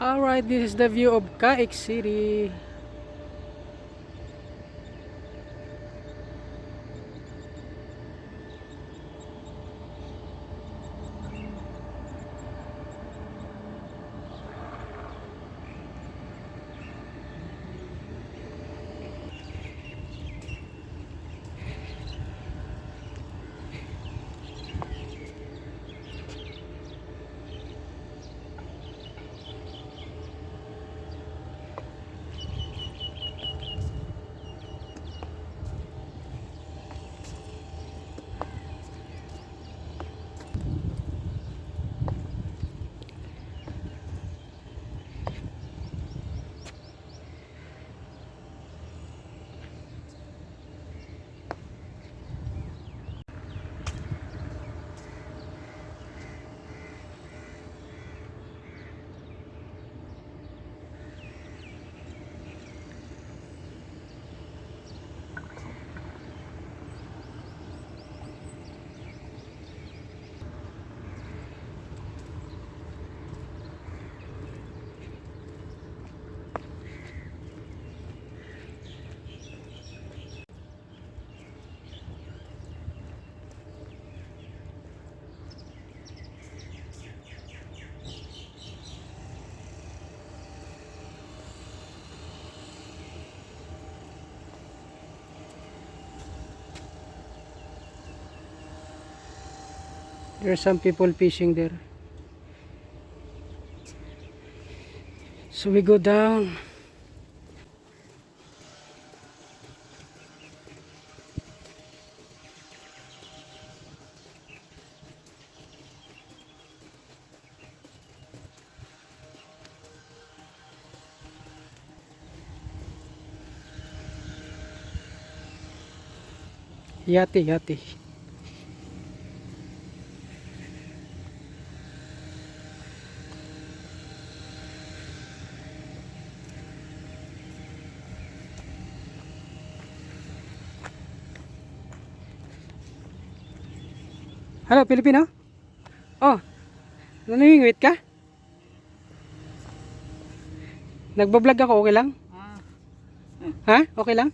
Alright, this is the view of Kaik City. There are some people fishing there. So we go down. Yati, yati. Hello, Pilipino? Oh, nanimingwit ka? Nagbablog ako, okay lang? Ha? Okay lang?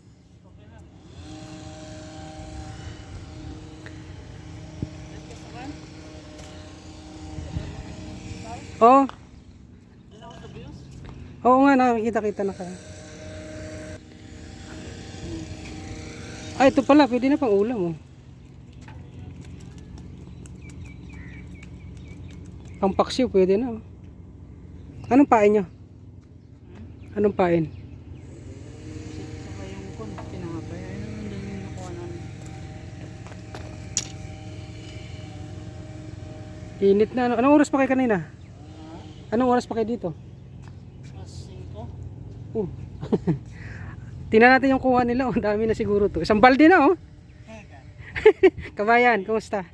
Oo. Oo nga, nakikita-kita na ka. Ah, ito pala, pwede na pang ulam oh. Pang paksiw, pwede na oh. Anong pain nyo? Anong pain? Init na. Ano? Anong oras pa kayo kanina? Anong oras pa kayo dito? Mas 5. Oh. Tingnan natin yung kuha nila. Oh, dami na siguro to. Isang balde na oh. Kabayan, kumusta?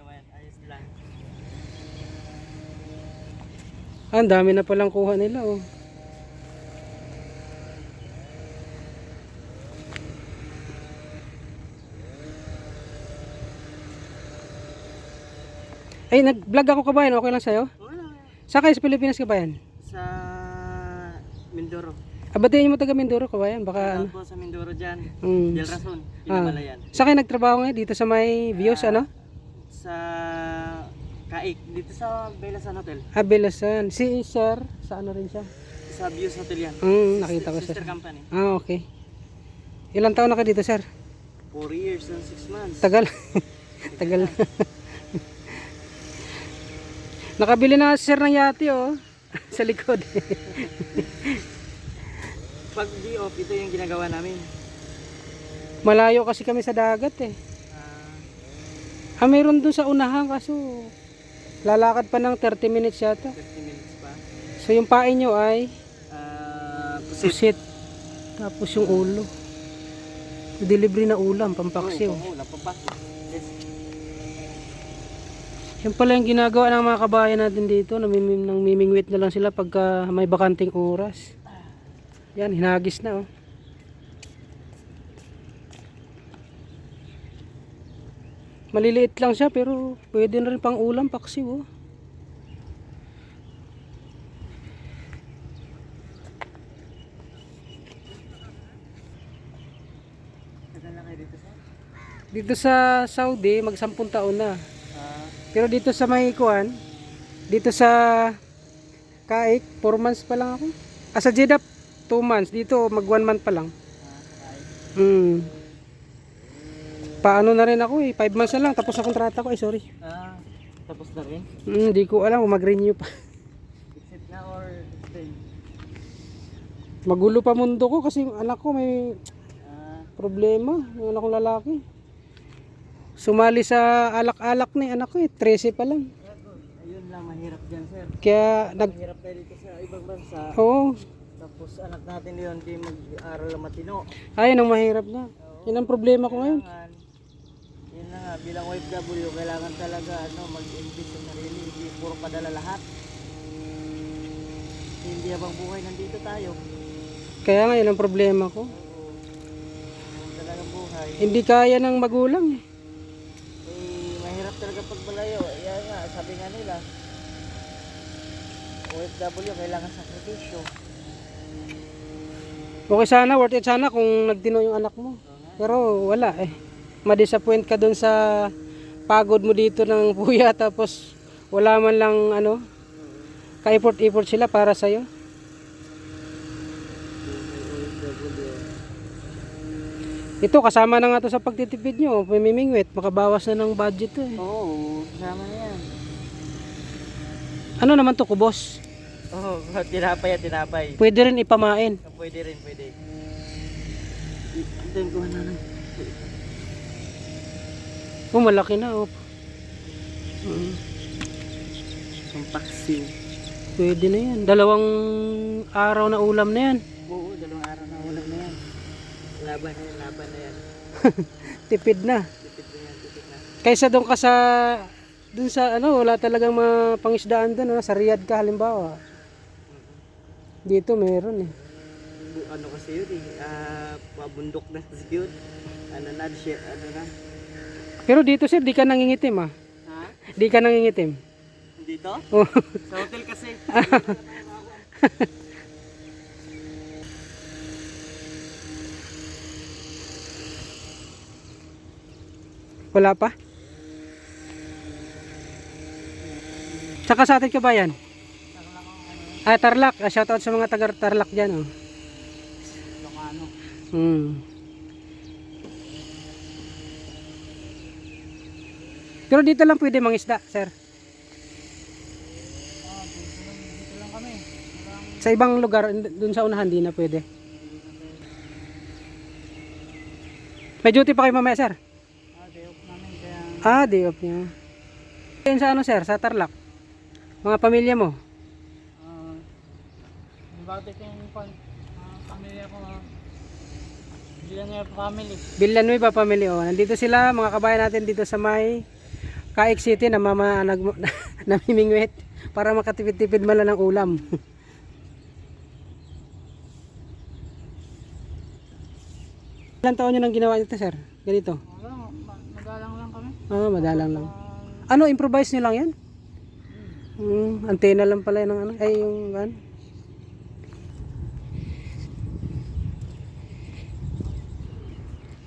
Ah, ang dami na palang kuha nila oh. Ay, nag-vlog ako kabayan. Okay lang sa'yo? Saan kayo sa Pilipinas kabayan? Sa Mindoro. Abatiin mo taga Mindoro kabayan. Baka ano. Ano po sa Mindoro dyan. Mm. Del Rason, Ah. Pinamalayan. Saan kayo nagtrabaho ngayon? Dito sa may views ano? Sa Kaik, dito sa Belasan Hotel. Abelasan. Si sir, sa ano rin siya? Sa Views Hotel yan. Mm, nakita ko Sister siya. company. Ah, okay. Ilang taon na ka dito, sir? 4 years and 6 months. Tagal. Tagal. Nakabili na si sir ng yati, oh. sa likod. Pag di off, ito yung ginagawa namin. Malayo kasi kami sa dagat, eh. Ah, Ah, mayroon dun sa unahan, kaso lalakad pa ng 30 minutes yata. 30 minutes pa. So, yung pain nyo ay Ah, pusit. pusit. Tapos yung ulo. Delivery na ulam, pampaksiw. Oo, oo, napapasok. Yes. Yan pala yung ginagawa ng mga kabayan natin dito. Namimim, nang mimingwit na lang sila pagka may bakanting oras. Yan, hinagis na oh. maliliit lang siya pero pwede na rin pang ulam paksiw oh. dito sa Saudi magsampung taon na pero dito sa may kuhan dito sa Kaik 4 months pa lang ako ah sa Jeddah 2 months dito mag 1 month pa lang mm sakay. Hmm. Paano na rin ako eh, 5 months na lang, tapos ang kontrata ko, eh sorry. Ah, tapos na rin? Hmm, Hindi ko alam kung mag-renew pa. Exit na or extend? Magulo pa mundo ko kasi yung anak ko may Ah, problema, yung anak kong lalaki. Sumali sa alak-alak ni anak ko eh, 13 pa lang. ayun lang, mahirap dyan sir. Kaya nag... Mahirap tayo dito sa ibang bansa. Oo, Tapos anak natin yun, di mag-aral na matino. ayun ang mahirap na. Yan ang problema ko ngayon. Yun na nga, bilang OFW, kailangan talaga ano, mag-invest sa sarili, hindi puro padala lahat. Hindi habang buhay nandito tayo. Kaya nga yun ang problema ko. Oo. Talagang buhay. Hindi kaya ng magulang eh. Eh, mahirap talaga pag malayo. Yan nga, sabi nga nila, OFW, kailangan sakripisyo. Okay sana, worth it sana kung nagtino yung anak mo. Pero wala eh. Ma-disappoint ka dun sa pagod mo dito ng puya tapos wala man lang ano, ka-effort-effort sila para sa'yo. Ito, kasama na nga to sa pagtitipid nyo. Pamimingwit, makabawas na ng budget to eh. Oo, kasama na yan. Ano naman to, kubos? Oo, oh, tinapay at tinapay. Pwede rin ipamain. Pwede rin, pwede. Ito yung kuha na lang. Oh, malaki na oh. Mm, Ang paksiw. pwede na yan. Dalawang araw na ulam na yan. Oo, dalawang araw na ulam na yan. Laban na yan, laban na yan. Tipid na. Tipid na yan, tipid na. Kaysa doon ka sa doon sa ano, wala talagang mga pangisdaan doon, no? sa Riyadh ka halimbawa. Dito meron eh. Ano kasi yun eh, ah, pabundok na kasi yun. Ano na, ano na. Pero dito sir, di ka nangingitim ah. Ha? Di ka nangingitim. Dito? Oh. Sa hotel kasi. Wala pa? Tsaka sa atin kabayan. Ah, Tarlac. Ah, shoutout sa mga taga Tarlac dyan. Oh. Lokano. Hmm. Pero dito lang pwede mangisda, sir. Ah, dito lang, dito lang kami. Sa ibang lugar, dun sa unahan, di na pwede. May duty pa kayo mamaya, sir? ah, day off namin kaya Ah, day off niya. Yun sa ano, sir? Sa Tarlac? Mga pamilya mo? ah uh, ko yung pan, ah, pamilya ko ah, Villanueva family. Villanueva family, oh. Nandito sila, mga kabayan natin dito sa may Kaik City na mama nag namimingwit para makatipid-tipid man lang ng ulam. Ilan taon nyo nang ginawa nito, sir? Ganito? Wala, ma- magalang lang kami. Ah, madalang lang. Ano, improvise nyo lang yan? Hmm, antena lang pala yun ng ano, ay yung ano.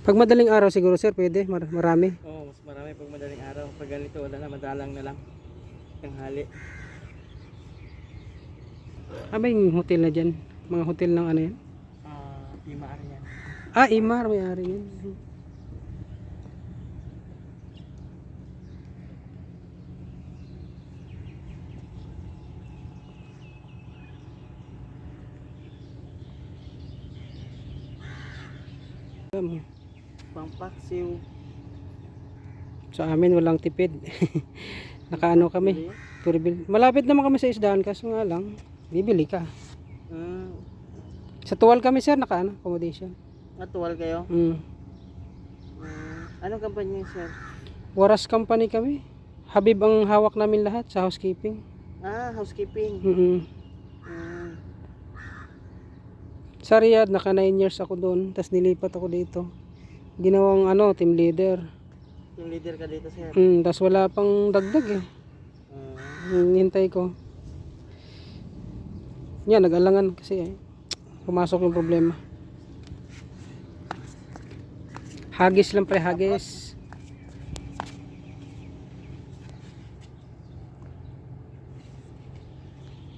Pag madaling araw siguro sir, pwede, mar- marami. Oo, mas marami pag madaling araw. Pag ganito, wala na, madalang na lang. Tanghali. Ah, may hotel na dyan. Mga hotel ng ano yan. Ah, Imar yan. Ah, Imar, may ari yan. Um, Pampaksiw. Sa amin walang tipid. Nakaano kami. Puribil. Malapit naman kami sa isdaan kaso nga lang, bibili ka. Mm, Sa tuwal kami sir, nakaano, accommodation. natuwal kayo? Mm. Mm, anong kampanya sir? Waras company kami. Habib ang hawak namin lahat sa housekeeping. Ah, housekeeping. Mm Mm, Sa Riyadh, naka 9 years ako doon. Tapos nilipat ako dito. Ginawang ano, team leader. yung leader ka dito sir. Mm, tapos wala pang dagdag eh. Mm, Hintay ko. Yan, nag-alangan kasi eh. Pumasok yung problema. Hagis lang pre, hagis.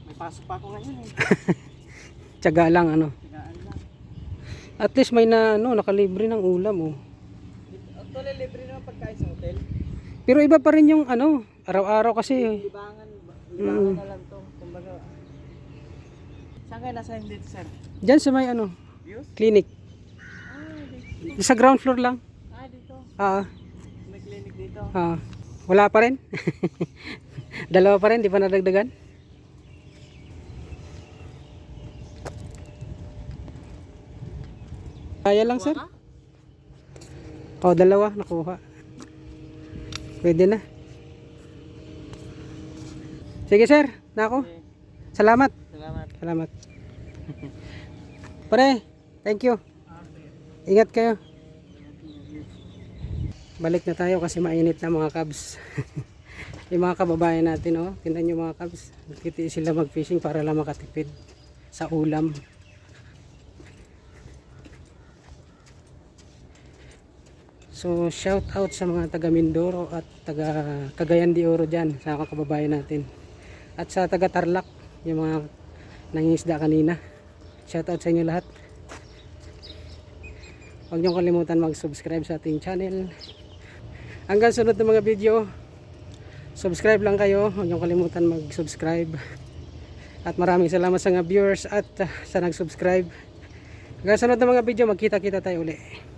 May pasok pa ako ngayon eh. Tiyaga lang ano. At least may na ano, nakalibre ng ulam oh. Actually, libre naman pagkain sa hotel. Pero iba pa rin yung ano, araw-araw kasi Libangan, libangan na lang to. Kumbaga, saan kayo nasa dito, sir? Diyan sa may ano, Views? clinic. Ah, dito. Sa ground floor lang. Ah, dito. Ah, May clinic dito. ah. Wala pa rin. Dalawa pa rin, di pa nadagdagan. Kaya lang, sir. Ka? Oh, dalawa nakuha. Pwede na. Sige, sir. Nako. Okay. Salamat. Salamat. Salamat. Pare, thank you. Ingat kayo. Balik na tayo kasi mainit na mga cabs. yung mga kababayan natin, oh. Tingnan nyo mga cabs. Nagtitiis sila mag-fishing para lang makatipid sa ulam. So, shout out sa mga taga Mindoro at taga Cagayan de Oro dyan, sa mga kababayan natin. At sa taga Tarlac, yung mga nangingisda kanina. Shout out sa inyo lahat. Huwag niyong kalimutan mag-subscribe sa ating channel. Hanggang sunod na mga video, subscribe lang kayo. Huwag niyong kalimutan mag-subscribe. At maraming salamat sa mga viewers at sa nag-subscribe. Hanggang sunod na mga video, magkita-kita tayo uli.